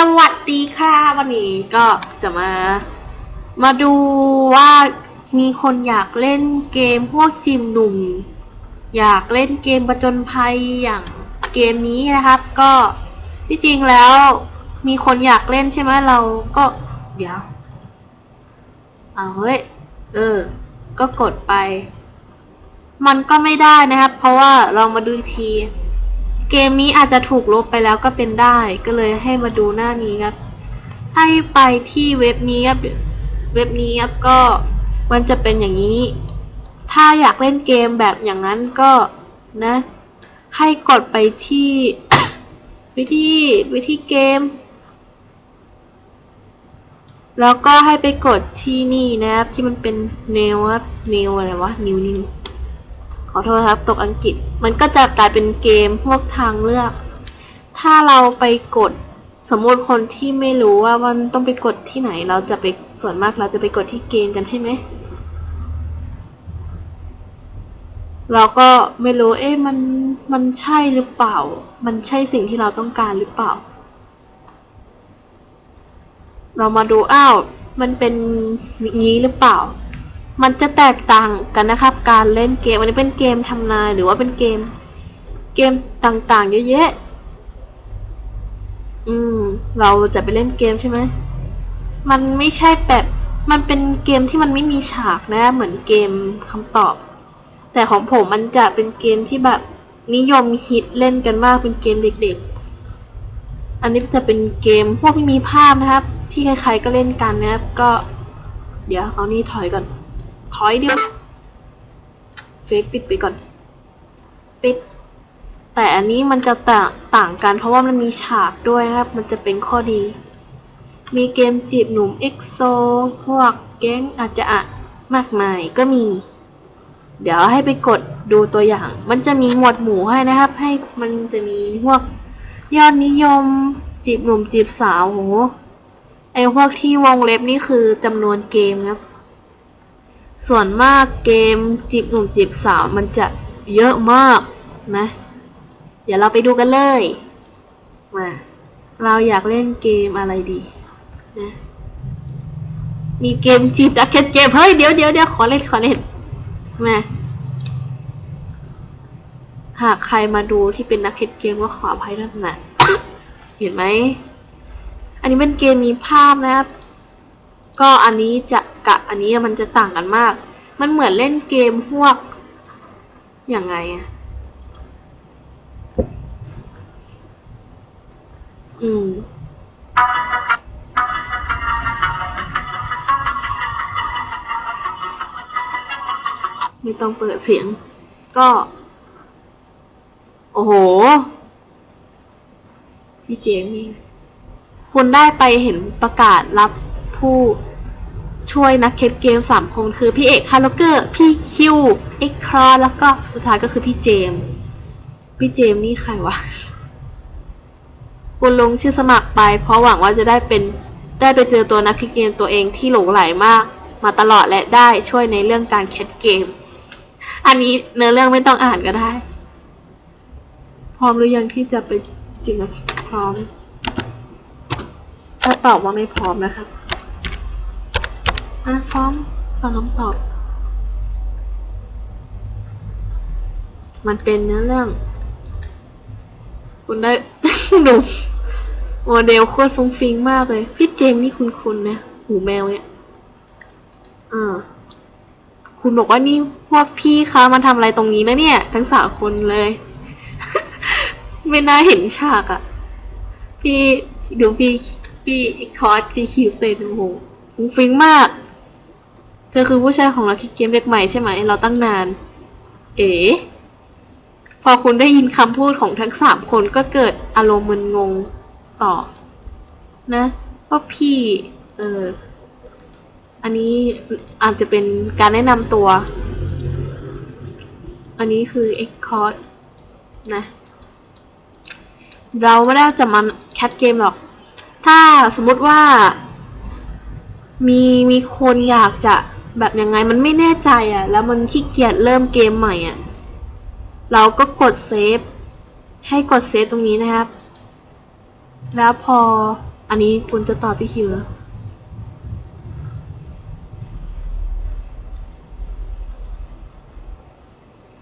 สวัสดีค่ะ วันนี้ก็จะมา มาดูว่ามีคนอยากเล่นเกมพวกจิมหนุ่ม อยากเล่นเกมประจนภัยอย่างเกมนี้นะครับ ก็ที่จริงแล้วมีคนอยากเล่นใช่ไหมเราก็เดี๋ยวเอาเฮ้ยเออ ก็กดไป มันก็ไม่ได้นะครับ เพราะว่าเรามาดูที เกมนี้อาจจะถูกลบไปแล้วก็เป็นได้ ก็เลยให้มาดูหน้านี้ครับ ให้ไปที่เว็บนี้ครับ เว็บนี้ครับก็มันจะเป็นอย่างนี้ ถ้าอยากเล่นเกมแบบอย่างนั้นก็นะ ให้กดไปที่วิธีวิธีเกม แล้วก็ให้ไปกดที่นี่นะครับที่มันเป็นเนวครับเนวอะไรวะนิวนิว อโทษครับตกอังกฤษ มันก็จะกลายเป็นเกมพวกทางเลือก ถ้าเราไปกดสมมติคนที่ไม่รู้ว่ามันต้องไปกดที่ไหนเราจะไปส่วนมากเราจะไปกดที่เกมกันใช่ไหมเราก็ไม่รู้ เอ๊ะมันมันใช่หรือเปล่า มันใช่สิ่งที่เราต้องการหรือเปล่า เรามาดูอ้าวมันเป็นงนี้หรือเปล่า มันจะแตกต่างกันนะครับ การเล่นเกมอันนี้เป็นเกมทำนายหรือว่าเป็นเกม เกมต่างๆ เยอะแยะอืม เราจะไปเล่นเกมใช่ไหมมันไม่ใช่แบบมันเป็นเกมที่มันไม่มีฉากนะ เหมือนเกมคำตอบ แต่ของผมมันจะเป็นเกมที่แบบนิยมฮิตเล่นกันมากเป็นเกมเด็กๆ อันนี้จะเป็นเกมพวกที่มีภาพนะครับ ที่ใครๆก็เล่นกันนะครับ ก็ เดี๋ยวเอานี่ถอยก่อน ถอยเดียวเฟซปิดไปก่อน ปิด แต่อันนี้มันจะต่างต่างกันเพราะว่ามันมีฉากด้วยนะครับ มันจะเป็นข้อดี มีเกมจีบหนุ่มเอ็กโซพวกแก๊งอาจจะอะมากมายก็มี เดี๋ยวให้ไปกดดูตัวอย่าง มันจะมีหมวดหมู่ให้นะครับ ให้มันจะมีพวกยอดนิยม จีบหนุ่มจีบสาวโหไอพวกที่วงเล็บนี่คือจำนวนเกมนะครับ ส่วนมากเกมจีบหนุ่มจีบสาวมันจะเยอะมากนะ เดี๋ยวเราไปดูกันเลย มา เราอยากเล่นเกมอะไรดีนะ มีเกมจีบดักเก็ตเกมเฮ้ยเดี๋ยวเดี๋ยวเดี๋ยวขอเล่นขอเล่น มา หากใครมาดูที่เป็นนักเก็ตเกมก็ขออภัยด้วยนะ เห็นไหม อันนี้เป็นเกมมีภาพนะครับ ก็อันนี้จะ กับอันนี้มันจะต่างกันมาก มันเหมือนเล่นเกมพวกอย่างไงอะอืมไม่ต้องเปิดเสียง ก็ โอ้โห พี่เจมี่คุณได้ไปเห็นประกาศรับผู้ ช่วยนักเก็ตเกมสามคนคือพี่เอกฮาร์ลเกอร์ พี่คิวเอ็กครอแล้วก็สุดท้ายก็คือพี่เจม พี่เจมนี่ใครวะคุณลงชื่อสมัครไป เพราะหวังว่าจะได้เป็นได้ไปเจอตัวนักเก็ตเกมตัวเองที่หลงไหลมาก มาตลอดและได้ช่วยในเรื่องการแคทเกม อันนี้เนื้อเรื่องไม่ต้องอ่านก็ได้ พร้อมหรือยังที่จะไปจริงพร้อม ถ้าตอบว่าไม่พร้อมนะครับ อะพร้อมสองคำตอบ มันเป็นเนื้อเรื่อง คุณได้หนุ่มโมเดลโคตรฟุ้งฟิงมากเลย พี่เจมนี่คุณคุณนะ หูแมวเนี่ยอ่าคุณบอกว่านี่พวกพี่คะมาทำอะไรตรงนี้นะเนี่ย ทั้งสามคนเลย ไม่น่าเห็นฉากอะพี่ดูพี่พี่คอร์สพี่คิวเต้นโอ้โหฟุ้งฟิ้งมาก ธอคือผู้ชายของเราคิดเกมเด็กใหม่ใช่ไหม เราตั้งนาน เอ๋ พอคุณได้ยินคำพูดของทั้งสามคนก็เกิดอารมณ์มึนงงต่อ นะก็พี่ เออ อันนี้อาจจะเป็นการแนะนำตัว อันนี้คือ e x c o r d นะ เราไม่ได้จะมาแคทเกมหรอก ถ้าสมมติว่า มีมีคนอยากจะ แบบยังไงมันไม่แน่ใจอะ่ะ แล้วมันขี้เกียจเริ่มเกมใหม่อะ่ะ เราก็กดเซฟ ให้กดเซฟตรงนี้นะครับ แล้วพออันนี้คุณจะตอบพี่คิวแล้ว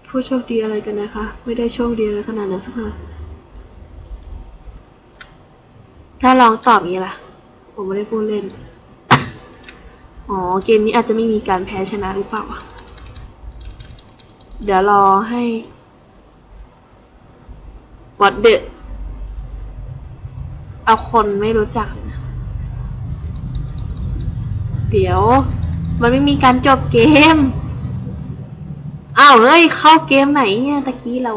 ผู้โชคดีอะไรกันนะคะ ไม่ได้โชคดีอะไรขนาดนั้นสักหน่อยถ้าลองตอบอย่างนี้ล่ะ ผมไม่ได้พูดเล่น อ๋อ เกมนี้อาจจะไม่มีการแพ้ชนะหรือเปล่า เดี๋ยวรอให้บอดเดเอาคนไม่รู้จักนะเดี๋ยว มันไม่มีการจบเกม อ้าวเฮ้ย เข้าเกมไหนเนี่ยตะกี้เรา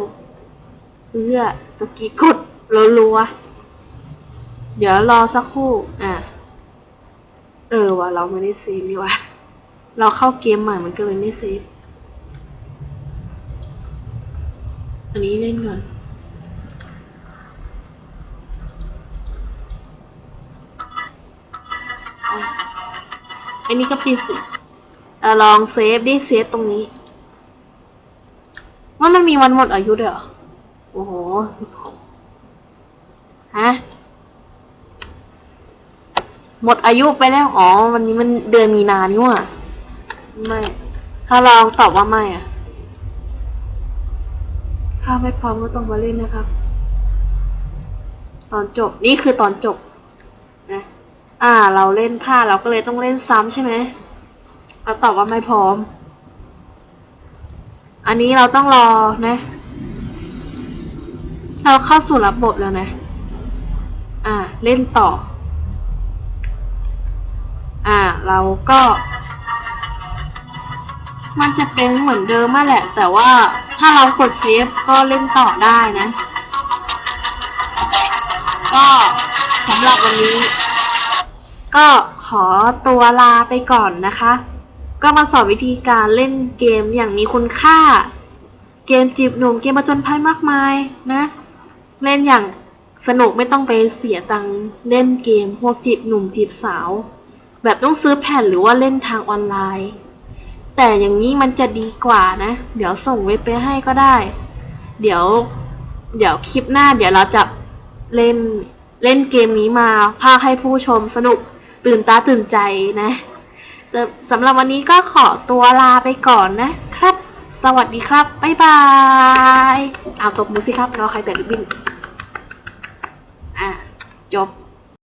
เอื้อตะกี้กดรัวๆเดี๋ยวรอสักครู่ อะ เออว่ะเราไม่ได้เซฟนี่ว่ะเราเข้าเกมใหม่มันก็เลยไม่เซฟ อันนี้เล่นก่อนอันนี้ก็ปิดสิลองเซฟดิเซฟตรงนี้ ว่ามันมีวันหมดอายุด้วยเหรอ โอ้โห ฮะ หมดอายุไปแล้ว อ๋อ วันนี้มันเดือนมีนานี่ว่าไม่ ถ้าลองตอบว่าไม่อะถ้าไม่พร้อมก็ต้องมาเล่นนะครับ ตอนจบ นี่คือตอนจบนะ อ่า เราเล่นผ้าเราก็เลยต้องเล่นซ้ำใช่ไหมเราตอบว่าไม่พร้อม อันนี้เราต้องรอนะ เราเข้าสู่ระบบแล้วนะ อ่า เล่นต่อ อ่า เราก็ มันจะเป็นเหมือนเดิมมาแหละ แต่ว่าถ้าเรากดเซฟก็เล่นต่อได้นะ ก็สำหรับวันนี้ ก็ขอตัวลาไปก่อนนะคะ ก็มาสอนวิธีการเล่นเกมอย่างมีคุณค่า เกมจีบหนุ่มเกมประจนภัยมากมายนะ เล่นอย่างสนุกไม่ต้องไปเสียตังค์เล่นเกมพวกจีบหนุ่มจีบสาว แบบต้องซื้อแผ่นหรือว่าเล่นทางออนไลน์ แต่อย่างนี้มันจะดีกว่านะ เดี๋ยวส่งเว็บไปให้ก็ได้ เดี๋ยว เดี๋ยวคลิปหน้า เดี๋ยวเราจะเล่นเล่นเกมนี้มาพาให้ผู้ชมสนุกตื่นตาตื่นใจนะแต่สำหรับวันนี้ก็ขอตัวลาไปก่อนนะครับ สวัสดีครับ บ๊ายบายเอาตบมือสิครับรอใครแต่ริบบินอะ จบ